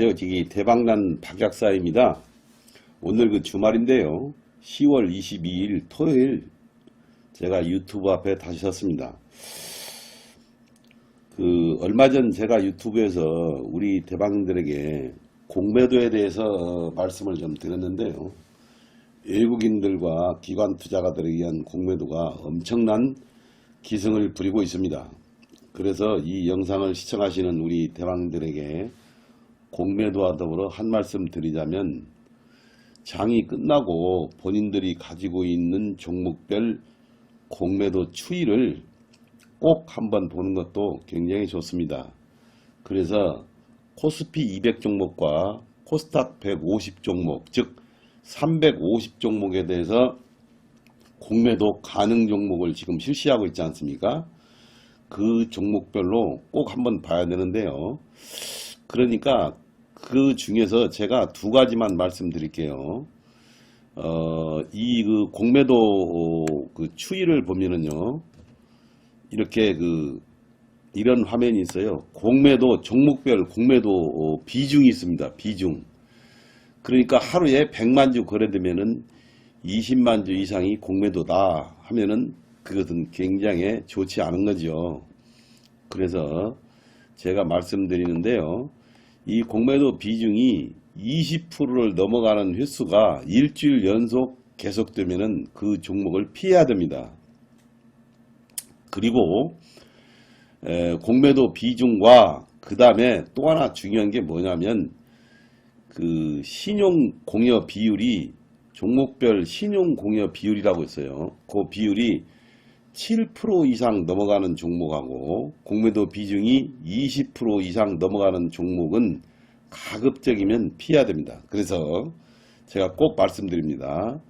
안녕하세요. 저기 대박난 박약사입니다. 오늘 그 주말인데요. 10월 22일 토요일 제가 유튜브 앞에 다시 섰습니다. 그 얼마 전 제가 유튜브에서 우리 대박인들에게 공매도에 대해서 말씀을 좀 드렸는데요. 외국인들과 기관 투자가들에 의한 공매도가 엄청난 기승을 부리고 있습니다. 그래서 이 영상을 시청하시는 우리 대방들에게 공매도와 더불어 한 말씀 드리자면 장이 끝나고 본인들이 가지고 있는 종목별 공매도 추이를 꼭 한번 보는 것도 굉장히 좋습니다. 그래서 코스피 200 종목과 코스닥 150 종목, 즉 350 종목에 대해서 공매도 가능 종목을 지금 실시하고 있지 않습니까? 그 종목별로 꼭 한번 봐야 되는데요. 그러니까 그 중에서 제가 두 가지만 말씀드릴게요. 어, 이 그 공매도 그 추이를 보면은요. 이렇게 그 이런 화면이 있어요. 공매도 종목별 공매도 비중이 있습니다. 비중. 그러니까 하루에 100만 주 거래되면은 20만 주 이상이 공매도다 하면은 그것은 굉장히 좋지 않은 거죠. 그래서 제가 말씀드리는데요. 이 공매도 비중이 20%를 넘어가는 횟수가 일주일 연속 계속되면은 그 종목을 피해야 됩니다. 그리고 에, 공매도 비중과 그 다음에 또 하나 중요한 게 뭐냐면 그 신용 공여 비율이 종목별 신용 공여 비율이라고 있어요. 그 비율이 7% 이상 넘어가는 종목하고 공매도 비중이 20% 이상 넘어가는 종목은 가급적이면 피해야 됩니다. 그래서 제가 꼭 말씀드립니다.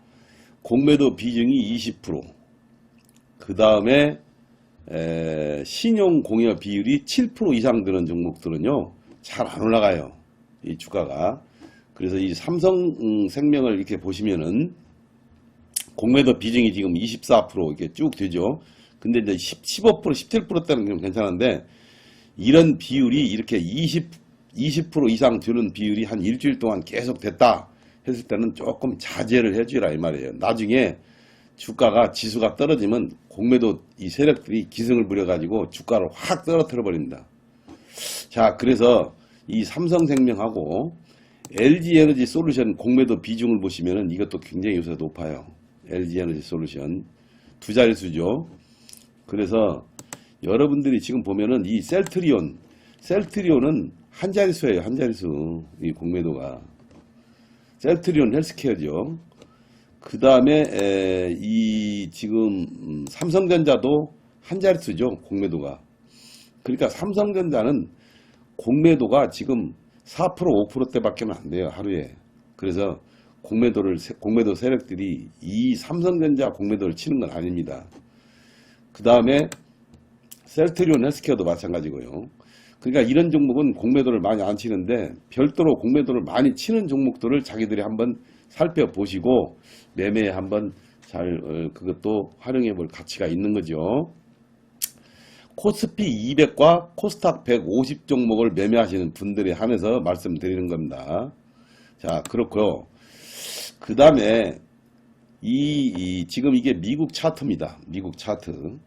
공매도 비중이 20%, 그 다음에 신용 공여 비율이 7% 이상 되는 종목들은요, 잘 안 올라가요. 이 주가가. 그래서 이 삼성생명을 이렇게 보시면은 공매도 비중이 지금 24% 이렇게 쭉 되죠. 근데 이제 10, 15% 17%대는 좀 괜찮은데 이런 비율이 이렇게 20, 20% 이상 되는 비율이 한 일주일 동안 계속 됐다 했을 때는 조금 자제를 해주라 이 말이에요. 나중에 주가가 지수가 떨어지면 공매도 이 세력들이 기승을 부려가지고 주가를 확 떨어뜨려 버립니다. 자, 그래서 이 삼성생명하고 LG에너지 솔루션 공매도 비중을 보시면은 이것도 굉장히 요새 높아요. LG에너지 솔루션 두 자릿수죠. 그래서 여러분들이 지금 보면은 이 셀트리온, 셀트리온은 한 자릿수예요. 한 자릿수 이 공매도가 셀트리온 헬스케어죠. 그 다음에 이 지금 음, 삼성전자도 한 자릿수죠. 공매도가. 그러니까 삼성전자는 공매도가 지금 4% 5%대밖에 안 돼요. 하루에. 그래서 공매도를 공매도 세력들이 이 삼성전자 공매도를 치는 건 아닙니다. 그 다음에 셀트리온 헬스케어도 마찬가지고요. 그러니까 이런 종목은 공매도를 많이 안 치는데 별도로 공매도를 많이 치는 종목들을 자기들이 한번 살펴보시고 매매에 한번 잘 어, 그것도 활용해 볼 가치가 있는 거죠. 코스피 200과 코스닥 150 종목을 매매하시는 분들에 한해서 말씀드리는 겁니다. 자, 그렇고요. 그 다음에 이, 이 지금 이게 미국 차트입니다. 미국 차트.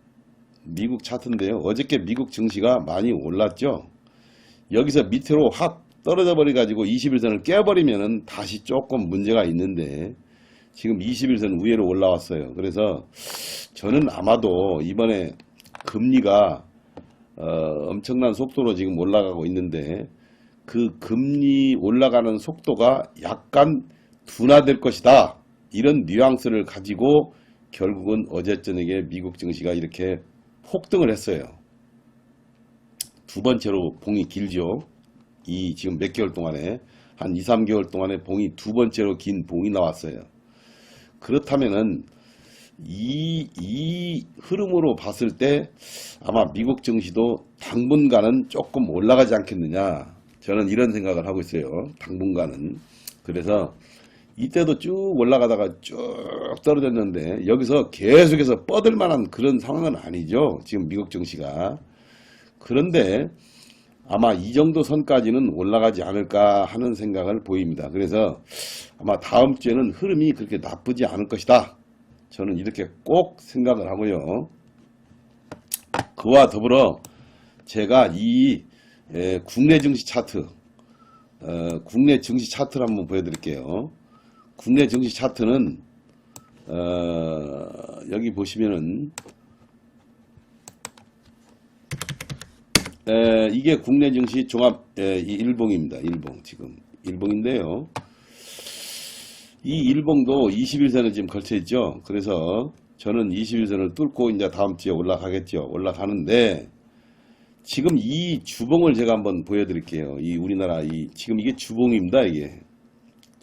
미국 차트인데요. 어저께 미국 증시가 많이 올랐죠. 여기서 밑으로 확 떨어져 버려 가지고 21선을 깨버리면은 다시 조금 문제가 있는데 지금 21선 위로 올라왔어요. 그래서 저는 아마도 이번에 금리가 어, 엄청난 속도로 지금 올라가고 있는데 그 금리 올라가는 속도가 약간 둔화될 것이다. 이런 뉘앙스를 가지고 결국은 어제 저녁에 미국 증시가 이렇게 폭등을 했어요. 두 번째로 봉이 길죠. 이 지금 몇 개월 동안에 한 2, 3개월 동안에 봉이 두 번째로 긴 봉이 나왔어요. 그렇다면은 이, 이 흐름으로 봤을 때 아마 미국 증시도 당분간은 조금 올라가지 않겠느냐. 저는 이런 생각을 하고 있어요. 당분간은. 그래서 이때도 쭉 올라가다가 쭉 떨어졌는데 여기서 계속해서 뻗을 만한 그런 상황은 아니죠. 지금 미국 증시가. 그런데 아마 이 정도 선까지는 올라가지 않을까 하는 생각을 보입니다. 그래서 아마 다음 주에는 흐름이 그렇게 나쁘지 않을 것이다. 저는 이렇게 꼭 생각을 하고요. 그와 더불어 제가 이 에, 국내 증시 차트, 어, 국내 증시 차트를 한번 보여드릴게요. 국내 증시 차트는 어, 여기 보시면은 에, 이게 국내 증시 종합 에, 이 일봉입니다. 일봉 지금 일봉인데요. 이 일봉도 21선을 지금 걸쳐 있죠. 그래서 저는 21선을 뚫고 이제 다음 주에 올라가겠죠. 올라가는데 지금 이 주봉을 제가 한번 보여드릴게요. 이 우리나라 이 지금 이게 주봉입니다. 이게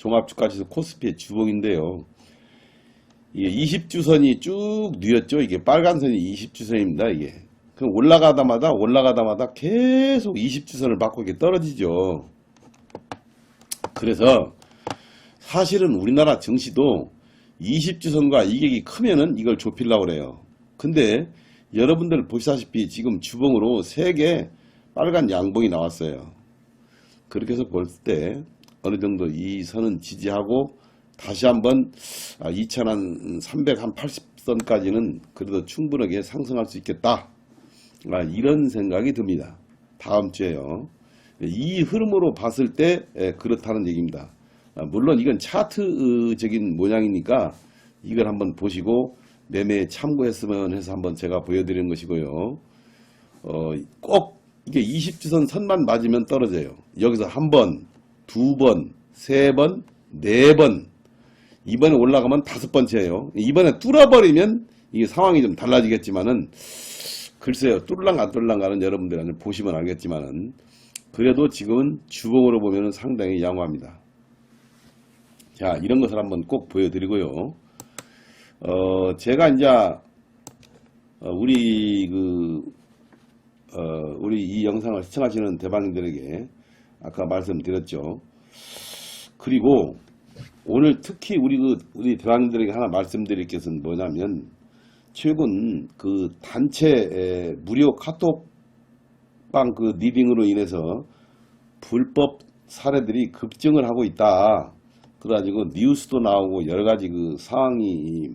종합주가지수 코스피의 주봉인데요. 이게 20주선이 쭉 누였죠. 이게 빨간 선이 20주선입니다. 이게 그럼 올라가다마다 올라가다마다 계속 20주선을 받고 이렇게 떨어지죠. 그래서 사실은 우리나라 증시도 20주선과 이격이 크면은 이걸 좁히려고 그래요. 근데 여러분들 보시다시피 지금 주봉으로 3개 빨간 양봉이 나왔어요. 그렇게 해서 볼 때 어느 정도 이 선은 지지하고 다시 한번 2380선까지는 그래도 충분하게 상승할 수 있겠다. 아, 이런 생각이 듭니다. 다음 주에요. 이 흐름으로 봤을 때 예, 그렇다는 얘기입니다. 아, 물론 이건 차트적인 모양이니까 이걸 한번 보시고 매매에 참고했으면 해서 한번 제가 보여드리는 것이고요. 어, 꼭 이게 20주선 선만 맞으면 떨어져요. 여기서 한 번, 두 번, 세 번, 네 번, 이번에 올라가면 다섯 번째예요. 이번에 뚫어버리면 이게 상황이 좀 달라지겠지만은 글쎄요, 뚫랑 안 뚫랑가는 여러분들은 보시면 알겠지만은 그래도 지금은 주봉으로 보면은 상당히 양호합니다. 자, 이런 것을 한번 꼭 보여드리고요. 어, 제가 이제, 어, 우리 그, 어, 우리 이 영상을 시청하시는 대방인들에게 아까 말씀드렸죠. 그리고 오늘 특히 우리 그, 우리 대방인들에게 하나 말씀드릴 것은 뭐냐면, 최근 그 단체 에, 무료 카톡방 그 리딩으로 인해서 불법 사례들이 급증을 하고 있다. 그래가지고 뉴스도 나오고 여러 가지 그 상황이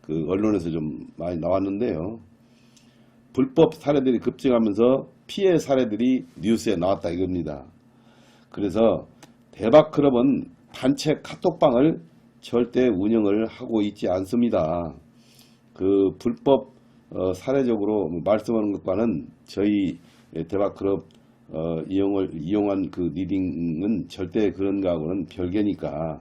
그 언론에서 좀 많이 나왔는데요. 불법 사례들이 급증하면서 피해 사례들이 뉴스에 나왔다 이겁니다. 그래서 대박클럽은 단체 카톡방을 절대 운영을 하고 있지 않습니다. 그 불법 어, 사례적으로 말씀하는 것과는 저희 대박클럽 어, 이용을 이용한 그 리딩은 절대 그런 거하고는 별개니까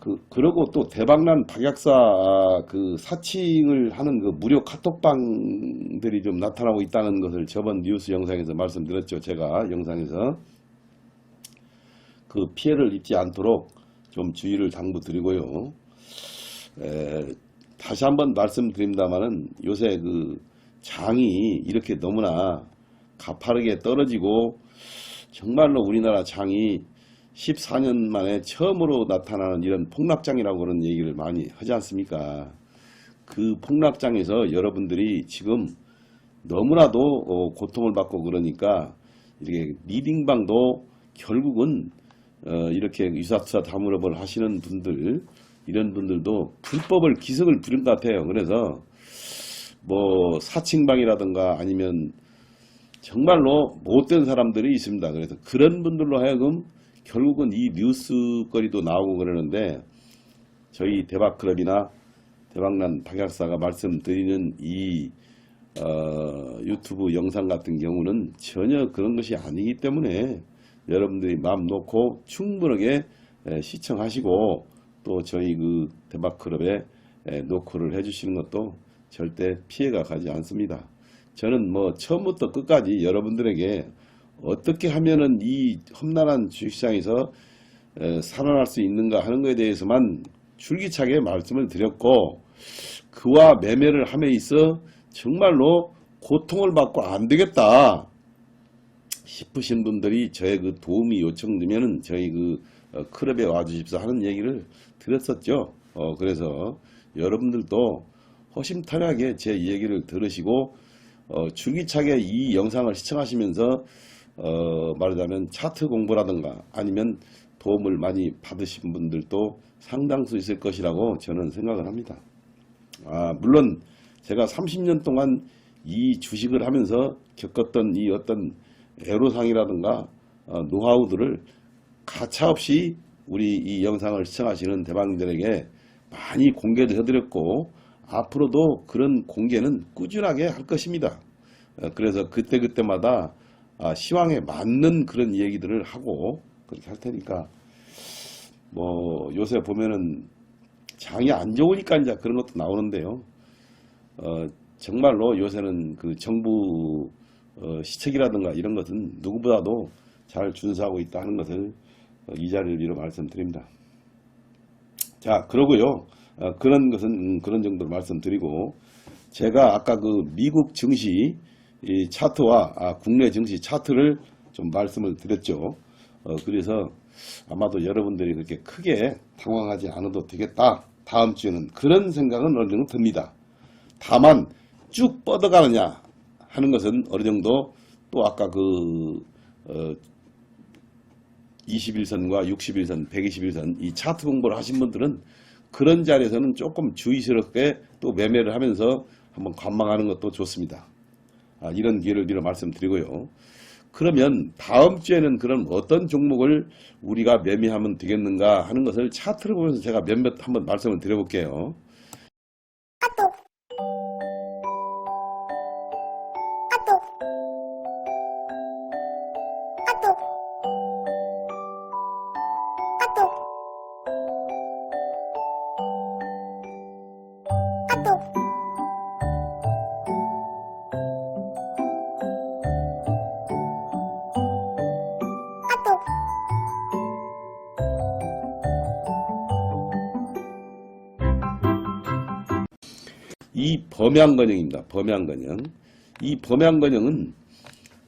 그 그러고 또 대박난 박약사 아, 그 사칭을 하는 그 무료 카톡방들이 좀 나타나고 있다는 것을 저번 뉴스 영상에서 말씀드렸죠 제가 영상에서 그 피해를 입지 않도록 좀 주의를 당부드리고요. 에, 다시 한번 말씀드립니다만은 요새 그 장이 이렇게 너무나 가파르게 떨어지고 정말로 우리나라 장이 14년 만에 처음으로 나타나는 이런 폭락장이라고 그런 얘기를 많이 하지 않습니까? 그 폭락장에서 여러분들이 지금 너무나도 어, 고통을 받고 그러니까 이렇게 리딩방도 결국은 어, 이렇게 유사투사 다물업을 하시는 분들 이런 분들도 불법을 기석을 부린 것 같아요. 그래서 뭐 사칭방이라든가 아니면 정말로 못된 사람들이 있습니다. 그래서 그런 분들로 하여금 결국은 이 뉴스거리도 나오고 그러는데 저희 대박클럽이나 대박난 박약사가 말씀드리는 이 어, 유튜브 영상 같은 경우는 전혀 그런 것이 아니기 때문에 여러분들이 마음 놓고 충분하게 에, 시청하시고 또 저희 그 대박클럽에 에, 노크를 해주시는 것도 절대 피해가 가지 않습니다. 저는 뭐 처음부터 끝까지 여러분들에게 어떻게 하면은 이 험난한 주식시장에서 에, 살아날 수 있는가 하는 것에 대해서만 줄기차게 말씀을 드렸고 그와 매매를 함에 있어 정말로 고통을 받고 안 되겠다 싶으신 분들이 저의 그 도움이 요청되면은 저희 그 어, 클럽에 와주십사 하는 얘기를 드렸었죠. 어, 그래서 여러분들도 허심탄회하게 제 얘기를 들으시고 어, 줄기차게 이 영상을 시청하시면서 어, 말하자면 차트 공부라든가 아니면 도움을 많이 받으신 분들도 상당수 있을 것이라고 저는 생각을 합니다. 아, 물론 제가 30년 동안 이 주식을 하면서 겪었던 이 어떤 애로사항이라든가 어, 노하우들을 가차없이 우리 이 영상을 시청하시는 대방들에게 많이 공개를 해드렸고 앞으로도 그런 공개는 꾸준하게 할 것입니다. 어, 그래서 그때그때마다 아, 시황에 맞는 그런 얘기들을 하고 그렇게 할 테니까 뭐 요새 보면은 장이 안 좋으니까 이제 그런 것도 나오는데요. 어, 정말로 요새는 그 정부 어, 시책이라든가 이런 것은 누구보다도 잘 준수하고 있다 하는 것을 어, 이 자리를 빌어 말씀드립니다. 자, 그러고요. 어, 그런 것은 음, 그런 정도로 말씀드리고 제가 아까 그 미국 증시 이 차트와 아, 국내 증시 차트를 좀 말씀을 드렸죠. 어, 그래서 아마도 여러분들이 그렇게 크게 당황하지 않아도 되겠다. 다음 주에는 그런 생각은 어느 정도 듭니다. 다만 쭉 뻗어가느냐 하는 것은 어느 정도 또 아까 그 어, 21선과 61선, 121선 이 차트 공부를 하신 분들은 그런 자리에서는 조금 주의스럽게 또 매매를 하면서 한번 관망하는 것도 좋습니다. 아, 이런 기회를 빌어 말씀드리고요. 그러면 다음 주에는 그럼 어떤 종목을 우리가 매매하면 되겠는가 하는 것을 차트를 보면서 제가 몇몇 한번 말씀을 드려볼게요. 범양건영입니다. 범양건영. 이 범양건영은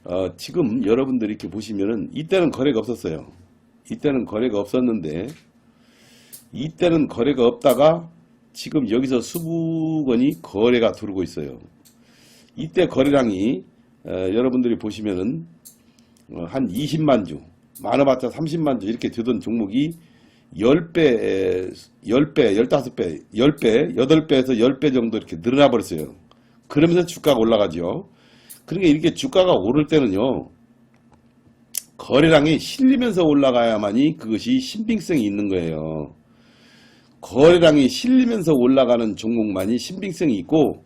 어, 지금 여러분들이 이렇게 보시면은 이때는 거래가 없었어요. 이때는 거래가 없었는데 이때는 거래가 없다가 지금 여기서 수북원이 거래가 들어오고 있어요. 이때 거래량이 어, 여러분들이 보시면은 어, 한 20만 주, 많아봤자 30만 주 이렇게 되던 종목이 10배, 10배, 15배, 10배, 8배에서 10배 정도 이렇게 늘어나 버렸어요. 그러면서 주가가 올라가죠. 그러니까 이렇게 주가가 오를 때는요, 거래량이 실리면서 올라가야만이 그것이 신빙성이 있는 거예요. 거래량이 실리면서 올라가는 종목만이 신빙성이 있고,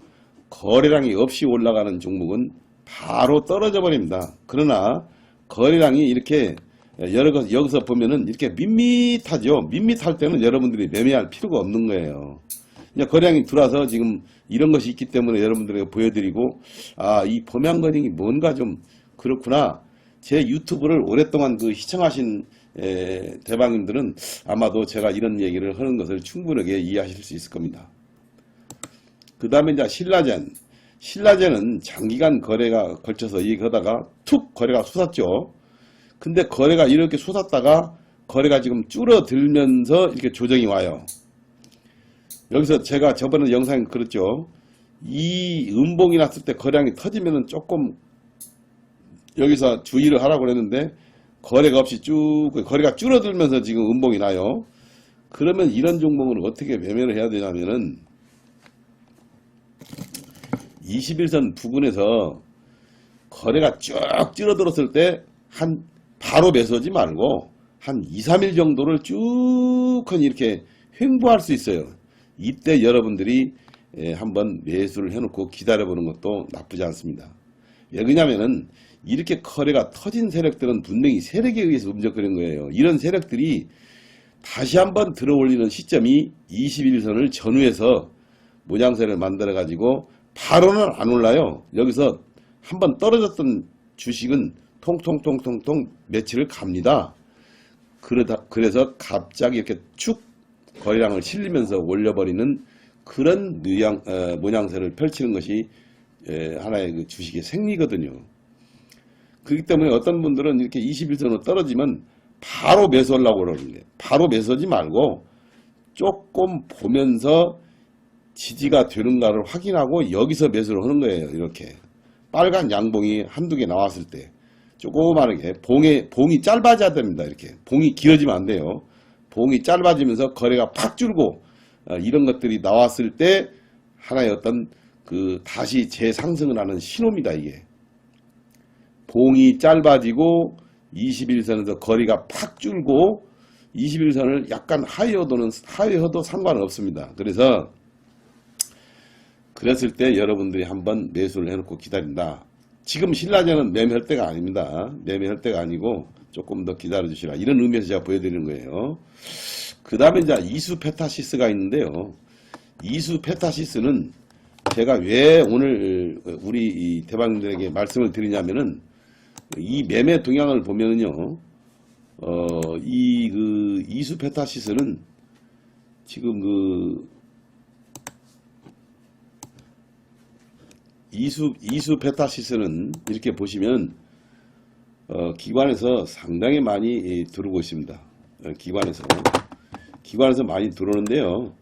거래량이 없이 올라가는 종목은 바로 떨어져 버립니다. 그러나 거래량이 이렇게 여러 것 여기서 보면은 이렇게 밋밋하죠. 밋밋할 때는 여러분들이 매매할 필요가 없는 거예요. 이제 거래량이 들어와서 지금 이런 것이 있기 때문에 여러분들에게 보여드리고 아 이 범양거링이 뭔가 좀 그렇구나. 제 유튜브를 오랫동안 그 시청하신 에, 대방님들은 아마도 제가 이런 얘기를 하는 것을 충분하게 이해하실 수 있을 겁니다. 그 다음에 이제 신라젠. 신라젠은 장기간 거래가 걸쳐서 얘기하다가 툭 거래가 솟았죠. 근데 거래가 이렇게 솟았다가 거래가 지금 줄어들면서 이렇게 조정이 와요. 여기서 제가 저번에 영상에 그랬죠. 이 음봉이 났을 때 거래량이 터지면은 조금 여기서 주의를 하라고 그랬는데 거래가 없이 쭉 거래가 줄어들면서 지금 음봉이 나요. 그러면 이런 종목은 어떻게 매매를 해야 되냐면은 21선 부근에서 거래가 쭉 줄어들었을 때 한 바로 매서지 말고 한 2, 3일 정도를 쭉 이렇게 횡보할 수 있어요. 이때 여러분들이 예, 한번 매수를 해놓고 기다려보는 것도 나쁘지 않습니다. 왜 그러냐면은 이렇게 거래가 터진 세력들은 분명히 세력에 의해서 움직이는 거예요. 이런 세력들이 다시 한번 들어올리는 시점이 21선을 전후해서 모양새를 만들어 가지고 바로는 안 올라요. 여기서 한번 떨어졌던 주식은 통통통통통 며칠을 갑니다. 그러다 그래서 갑자기 이렇게 축 거래량을 실리면서 올려버리는 그런 모양, 어, 모양새를 펼치는 것이 에, 하나의 그 주식의 생리거든요. 그렇기 때문에 어떤 분들은 이렇게 21선으로 떨어지면 바로 매수하려고 그러는데 바로 매수하지 말고 조금 보면서 지지가 되는가를 확인하고 여기서 매수를 하는 거예요. 이렇게 빨간 양봉이 한두 개 나왔을 때 조그마하게 봉에 봉이 짧아져야 됩니다. 이렇게 봉이 길어지면 안 돼요. 봉이 짧아지면서 거래가 팍 줄고 어, 이런 것들이 나왔을 때 하나의 어떤 그 다시 재상승을 하는 신호입니다. 이게 봉이 짧아지고 21선에서 거리가 팍 줄고 21선을 약간 하이어도는 하이어도 상관없습니다. 그래서 그랬을 때 여러분들이 한번 매수를 해놓고 기다린다. 지금 신라전은 매매할 때가 아닙니다. 매매할 때가 아니고 조금 더 기다려 주시라. 이런 의미에서 제가 보여드리는 거예요. 그 다음에 이제 이수 페타시스가 있는데요. 이수 페타시스는 제가 왜 오늘 우리 이 대방님들에게 말씀을 드리냐면은 이 매매 동향을 보면은요. 어, 이, 그, 이수 페타시스는 지금 그, 이수, 이수 페타시스는 이렇게 보시면, 어, 기관에서 상당히 많이 예, 들어오고 있습니다. 어, 기관에서. 기관에서 많이 들어오는데요.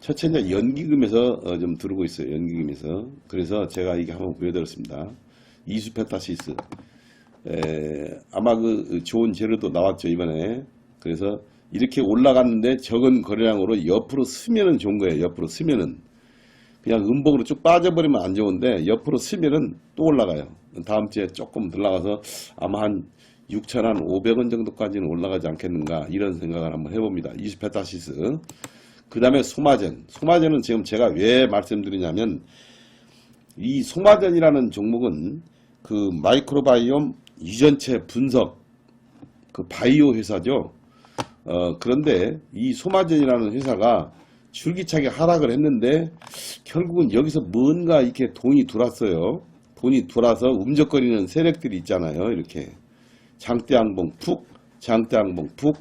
첫째, 이제 연기금에서 어, 좀 들어오고 있어요. 연기금에서. 그래서 제가 이게 한번 보여드렸습니다. 이수 페타시스. 에, 아마 그 좋은 재료도 나왔죠 이번에 그래서 이렇게 올라갔는데 적은 거래량으로 옆으로 쓰면은 좋은 거예요 옆으로 쓰면은 그냥 음봉으로 쭉 빠져버리면 안 좋은데 옆으로 쓰면은 또 올라가요. 다음 주에 조금 들어가서 아마 한 6,500원 정도까지는 올라가지 않겠는가 이런 생각을 한번 해봅니다. 20페타시스. 그 다음에 소마전. 소마전은 지금 제가 왜 말씀드리냐면 이 소마전이라는 종목은 그 마이크로바이옴 유전체 분석 그 바이오 회사죠. 어, 그런데 이 소마전이라는 회사가 줄기차게 하락을 했는데 결국은 여기서 뭔가 이렇게 돈이 들어왔어요. 돈이 들어와서 움적거리는 세력들이 있잖아요. 이렇게 장대항봉 푹, 장대항봉 푹,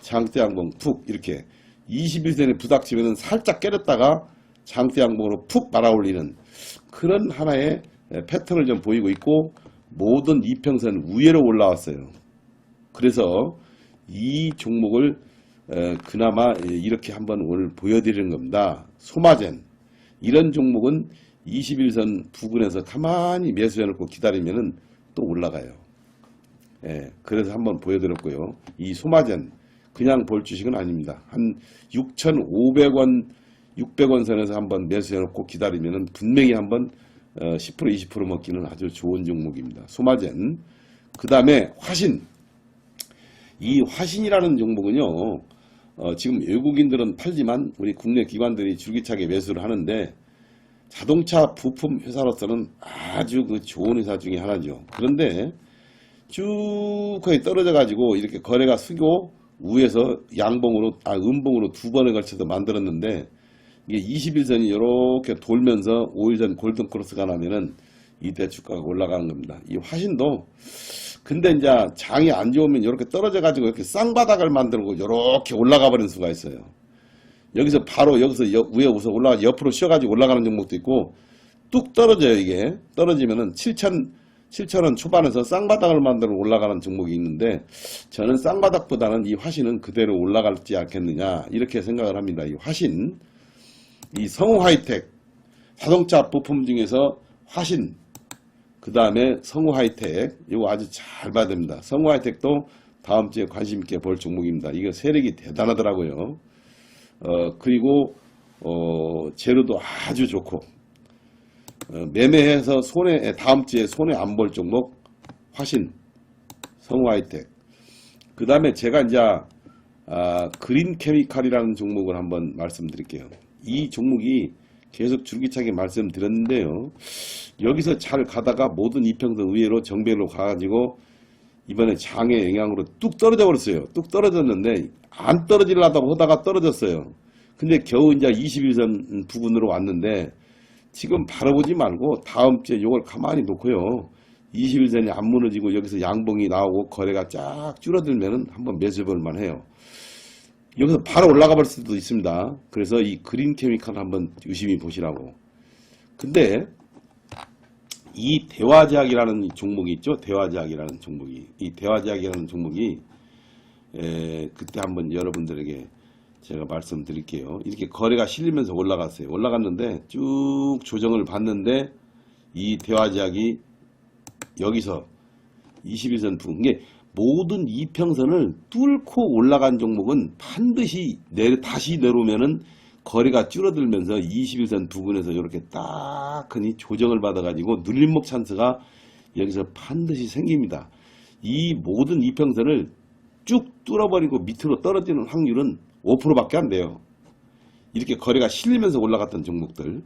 장대항봉 푹 이렇게 21선에 부닥치면 살짝 깨렸다가 장대항봉으로 푹 말아올리는 그런 하나의 패턴을 좀 보이고 있고 모든 이평선 위로 올라왔어요. 그래서 이 종목을 에, 그나마 이렇게 한번 오늘 보여드리는 겁니다. 소마젠 이런 종목은 21선 부근에서 가만히 매수해놓고 기다리면은 또 올라가요. 예, 그래서 한번 보여드렸고요. 이 소마젠 그냥 볼 주식은 아닙니다. 한 6,500원, 600원 선에서 한번 매수해놓고 기다리면은 분명히 한번 어, 10% 20% 먹기는 아주 좋은 종목입니다. 소마젠. 그 다음에 화신. 이 화신이라는 종목은요. 어, 지금 외국인들은 팔지만 우리 국내 기관들이 줄기차게 매수를 하는데 자동차 부품 회사로서는 아주 그 좋은 회사 중에 하나죠. 그런데 쭉 거의 떨어져 가지고 이렇게 거래가 쓰고 위에서 양봉으로 아 음봉으로 두 번에 걸쳐서 만들었는데 이게 21선이 이렇게 돌면서 5일전 골든 크로스가 나면은 이때 주가가 올라가는 겁니다. 이 화신도 근데 이제 장이 안 좋으면 이렇게 떨어져 가지고 이렇게 쌍바닥을 만들고 이렇게 올라가 버리는 수가 있어요. 여기서 바로 여기서 여- 위에 우선 올라가 옆으로 쉬어 가지고 올라가는 종목도 있고 뚝 떨어져요 이게 떨어지면은 7천 7천원 초반에서 쌍바닥을 만들어 올라가는 종목이 있는데 저는 쌍바닥보다는 이 화신은 그대로 올라갈지 않겠느냐 이렇게 생각을 합니다. 이 화신 이 성우 하이텍 자동차 부품 중에서 화신 그 다음에 성우 하이텍 이거 아주 잘 봐야 됩니다. 성우 하이텍도 다음 주에 관심 있게 볼 종목입니다. 이거 세력이 대단하더라고요. 어, 그리고 어, 재료도 아주 좋고 어, 매매해서 손해 다음 주에 손해 안볼 종목 화신 성우 하이텍 그 다음에 제가 이제 아, 그린 케미칼이라는 종목을 한번 말씀드릴게요. 이 종목이 계속 줄기차게 말씀드렸는데요. 여기서 잘 가다가 모든 이평선 의외로 정배로 가가지고 이번에 장의 영향으로 뚝 떨어져 버렸어요. 뚝 떨어졌는데 안 떨어지려다고 하다가 떨어졌어요. 근데 겨우 이제 21선 부근으로 왔는데 지금 바라보지 말고 다음 주에 이걸 가만히 놓고요. 21선이 안 무너지고 여기서 양봉이 나오고 거래가 쫙 줄어들면 은 한번 매수해 볼 만해요. 여기서 바로 올라가 버릴 수도 있습니다. 그래서 이 그린 케미칼 한번 유심히 보시라고. 근데 이 대화제약이라는 이 종목이 있죠. 대화제약이라는 종목이. 이 대화제약이라는 종목이 에, 그때 한번 여러분들에게 제가 말씀드릴게요. 이렇게 거래가 실리면서 올라갔어요. 올라갔는데 쭉 조정을 받는데 이 대화제약이 여기서 21선 부근. 이게 모든 이평선을 뚫고 올라간 종목은 반드시 내, 다시 내려오면은 거리가 줄어들면서 21선 부근에서 이렇게 딱 흔히 조정을 받아가지고 눌림목 찬스가 여기서 반드시 생깁니다. 이 모든 이평선을 쭉 뚫어버리고 밑으로 떨어지는 확률은 5%밖에 안 돼요. 이렇게 거래가 실리면서 올라갔던 종목들.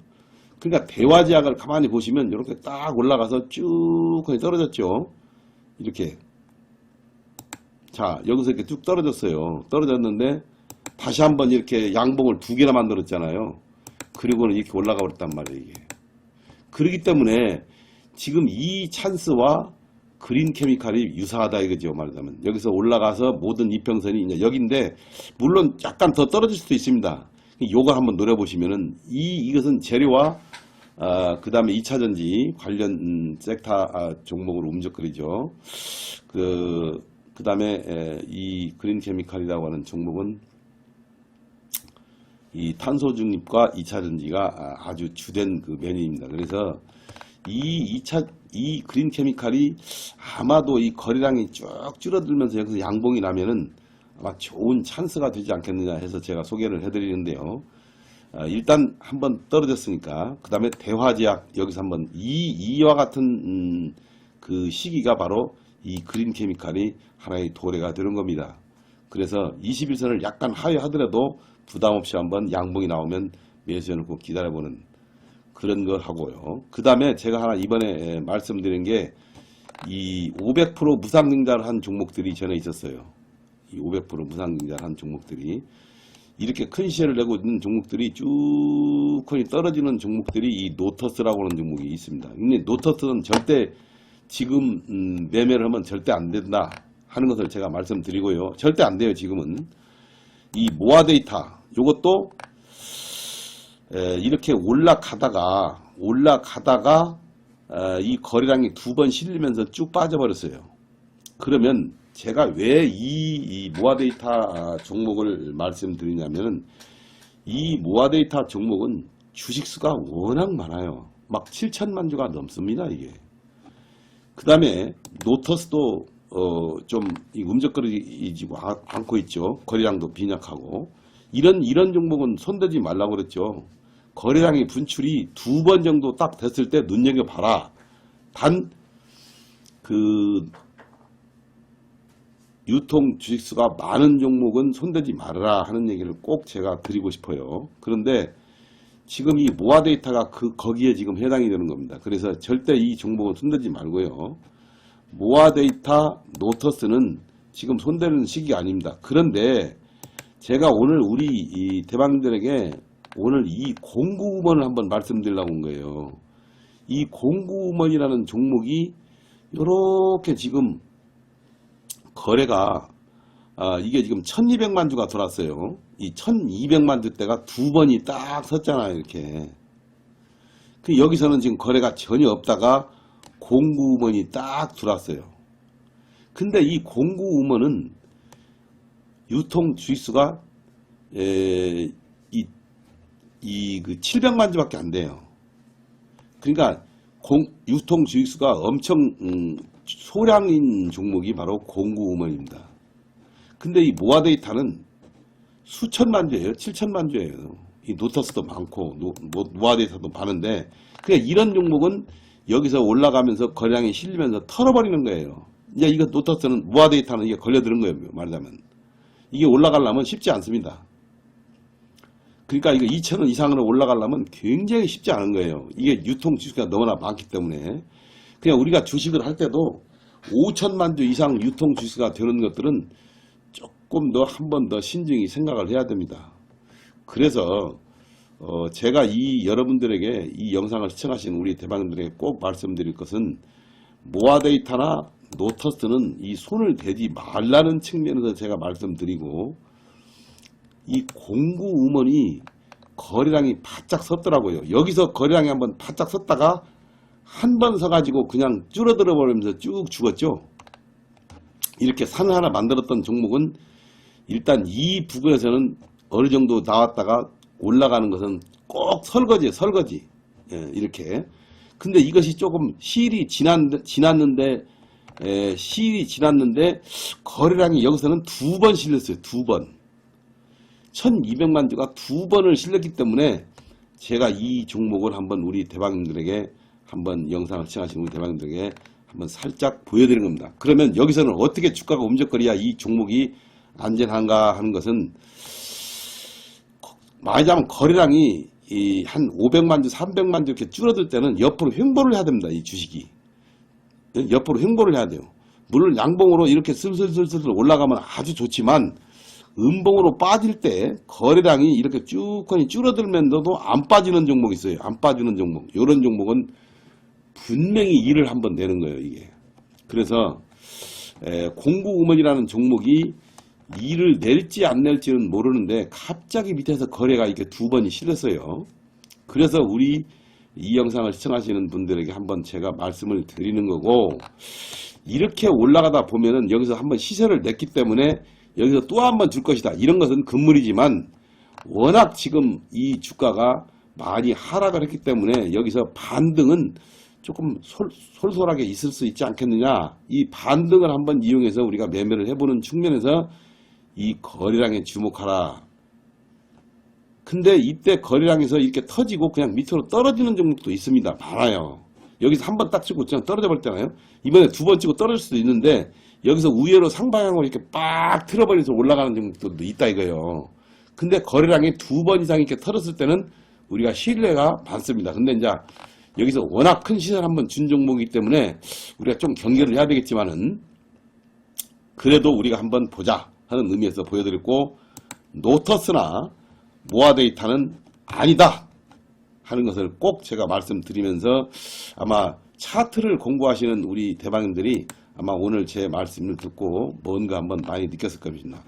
그러니까 대화제약을 가만히 보시면 이렇게 딱 올라가서 쭉 떨어졌죠. 이렇게. 자, 여기서 이렇게 쭉 떨어졌어요. 떨어졌는데 다시 한번 이렇게 양봉을 두 개나 만들었잖아요. 그리고는 이렇게 올라가 버렸단 말이에요, 이게. 그렇기 때문에 지금 이 찬스와 그린 케미칼이 유사하다 이거죠, 말하자면. 여기서 올라가서 모든 이평선이 이제 여기인데, 물론 약간 더 떨어질 수도 있습니다. 요걸 한번 노려보시면은, 이, 이것은 재료와, 아, 그 다음에 2차전지 관련, 음, 섹터 아, 종목으로 움직거리죠. 그, 그 다음에, 이 그린 케미칼이라고 하는 종목은, 이 탄소 중립과 2차 전지가 아주 주된 그 메뉴입니다. 그래서 이 2차 이 그린 케미칼이 아마도 이 거래량이 쭉 줄어들면서 여기서 양봉이 나면은 아마 좋은 찬스가 되지 않겠느냐 해서 제가 소개를 해드리는데요. 아, 일단 한번 떨어졌으니까 그 다음에 대화제약 여기서 한번 이 이와 같은 음, 그 시기가 바로 이 그린 케미칼이 하나의 도래가 되는 겁니다. 그래서 21선을 약간 하회하더라도 부담 없이 한번 양봉이 나오면 매수해놓고 기다려보는 그런 걸 하고요. 그 다음에 제가 하나 이번에 말씀드린 게 이 500% 무상증자를 한 종목들이 전에 있었어요. 이 500% 무상증자를 한 종목들이 이렇게 큰 시세를 내고 있는 종목들이 쭉 거의 떨어지는 종목들이 이 노터스라고 하는 종목이 있습니다. 근데 노터스는 절대 지금 음, 매매를 하면 절대 안 된다 하는 것을 제가 말씀드리고요. 절대 안 돼요 지금은. 이 모아 데이터 이것도 이렇게 올라가다가 올라가다가 어, 이 거래량이 두 번 실리면서 쭉 빠져버렸어요. 그러면 제가 왜 이 모아 데이터 아, 종목을 말씀드리냐면은 이 모아 데이터 종목은 주식수가 워낙 많아요. 막 7천만 주가 넘습니다 이게. 그 다음에 노터스도 어, 좀 움적거리지 않고 있죠. 거래량도 빈약하고. 이런, 이런 종목은 손대지 말라고 그랬죠. 거래량의 분출이 두 번 정도 딱 됐을 때 눈여겨봐라. 단, 그, 유통 주식수가 많은 종목은 손대지 말아라 하는 얘기를 꼭 제가 드리고 싶어요. 그런데 지금 이 모아 데이터가 그, 거기에 지금 해당이 되는 겁니다. 그래서 절대 이 종목은 손대지 말고요. 모아 데이터 노터스는 지금 손대는 시기가 아닙니다. 그런데 제가 오늘 우리 이 대방들에게 오늘 이 공구음원을 한번 말씀드리려고 온 거예요. 이 공구음원이라는 종목이 이렇게 지금 거래가 아, 이게 지금 1200만 주가 돌았어요. 이 1200만 주 때가 두 번이 딱 섰잖아요. 이렇게. 그 여기서는 지금 거래가 전혀 없다가 공구음원이 딱 들어왔어요. 근데 이 공구음원은 유통 주식수가 에, 이, 이, 그 700만 주밖에 안 돼요. 그러니까 공, 유통 주식수가 엄청 음, 소량인 종목이 바로 공구음원입니다. 근데 이 모아 데이터는 수천만 주예요. 7천만 주예요. 이 노터스도 많고 노, 모아 데이터도 많은데 그냥 이런 종목은 여기서 올라가면서 거량이 실리면서 털어버리는 거예요. 이제 이거 노터스는 무화 데이터는 이게 걸려드는 거예요. 말하자면. 이게 올라가려면 쉽지 않습니다. 그러니까 이거 2천원 이상으로 올라가려면 굉장히 쉽지 않은 거예요. 이게 유통 주식이 너무나 많기 때문에. 그냥 우리가 주식을 할 때도 5천만 주 이상 유통 주식이 되는 것들은 조금 더 한 번 더 신중히 생각을 해야 됩니다. 그래서 어, 제가 이 여러분들에게 이 영상을 시청하신 우리 대방들에게 꼭 말씀드릴 것은 모아 데이터나 노터스는 이 손을 대지 말라는 측면에서 제가 말씀드리고 이 공구 음원이 거래량이 바짝 섰더라고요. 여기서 거래량이 한번 바짝 섰다가 한 번 서가지고 그냥 줄어들어 버리면서 쭉 죽었죠. 이렇게 산 하나 만들었던 종목은 일단 이 부분에서는 어느 정도 나왔다가 올라가는 것은 꼭 설거지, 설거지. 예, 이렇게. 근데 이것이 조금 시일이 지난, 지났는데 에, 시일이 지났는데 거래량이 여기서는 두 번 실렸어요. 두 번. 1200만 주가 두 번을 실렸기 때문에 제가 이 종목을 한번 우리 대방님들에게 한번 영상을 시청하시는 우리 대방님들에게 한번 살짝 보여드리는 겁니다. 그러면 여기서는 어떻게 주가가 움직거려야 이 종목이 안전한가 하는 것은 말하자면 거래량이 이 한 500만 주, 300만 주 이렇게 줄어들 때는 옆으로 횡보를 해야 됩니다. 이 주식이. 예, 옆으로 횡보를 해야 돼요. 물론 양봉으로 이렇게 슬슬슬슬 올라가면 아주 좋지만 음봉으로 빠질 때 거래량이 이렇게 쭉하니 줄어들면서도 안 빠지는 종목이 있어요. 안 빠지는 종목. 이런 종목은 분명히 일을 한번 내는 거예요. 이게. 그래서 에, 공구음원이라는 종목이 일을 낼지 안 낼지는 모르는데 갑자기 밑에서 거래가 이렇게 두 번이 실렸어요. 그래서 우리 이 영상을 시청하시는 분들에게 한번 제가 말씀을 드리는 거고 이렇게 올라가다 보면은 여기서 한번 시세를 냈기 때문에 여기서 또 한 번 줄 것이다. 이런 것은 금물이지만 워낙 지금 이 주가가 많이 하락을 했기 때문에 여기서 반등은 조금 솔, 솔솔하게 있을 수 있지 않겠느냐. 이 반등을 한번 이용해서 우리가 매매를 해보는 측면에서 이 거래량에 주목하라. 근데 이때 거래량에서 이렇게 터지고 그냥 밑으로 떨어지는 종목도 있습니다. 많아요. 여기서 한 번 딱 치고 그냥 떨어져 버렸잖아요. 이번에 두 번 치고 떨어질 수도 있는데 여기서 우회로 상방향으로 이렇게 빡 틀어버려서 올라가는 종목도 있다 이거예요. 근데 거래량이 두 번 이상 이렇게 털었을 때는 우리가 신뢰가 많습니다. 근데 이제 여기서 워낙 큰 시세를 한번 준 종목이기 때문에 우리가 좀 경계를 해야 되겠지만은 그래도 우리가 한번 보자 하는 의미에서 보여드렸고 노터스나 모아 데이터는 아니다 하는 것을 꼭 제가 말씀드리면서 아마 차트를 공부하시는 우리 대방님들이 아마 오늘 제 말씀을 듣고 뭔가 한번 많이 느꼈을 겁니다.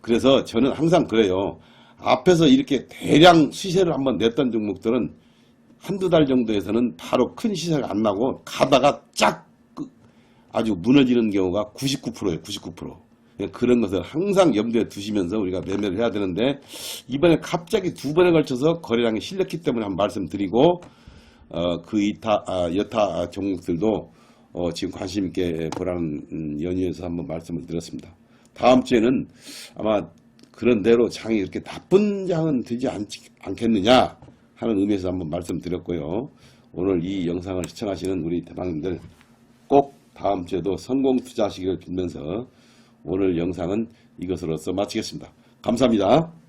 그래서 저는 항상 그래요. 앞에서 이렇게 대량 시세를 한번 냈던 종목들은 한두 달 정도에서는 바로 큰 시세가 안 나고 가다가 쫙 그- 아주 무너지는 경우가 99%예요. 99%. 그런 것을 항상 염두에 두시면서 우리가 매매를 해야 되는데 이번에 갑자기 두 번에 걸쳐서 거래량이 실렸기 때문에 한 말씀 드리고 어, 그 이타 아, 여타 종목들도 어, 지금 관심 있게 보라는 음, 연유에서 한번 말씀을 드렸습니다. 다음 주에는 아마 그런 대로 장이 이렇게 나쁜 장은 되지 않, 않겠느냐 하는 의미에서 한번 말씀드렸고요. 오늘 이 영상을 시청하시는 우리 대방님들 꼭 다음 주에도 성공 투자하시기를 빌면서 오늘 영상은 이것으로서 마치겠습니다. 감사합니다.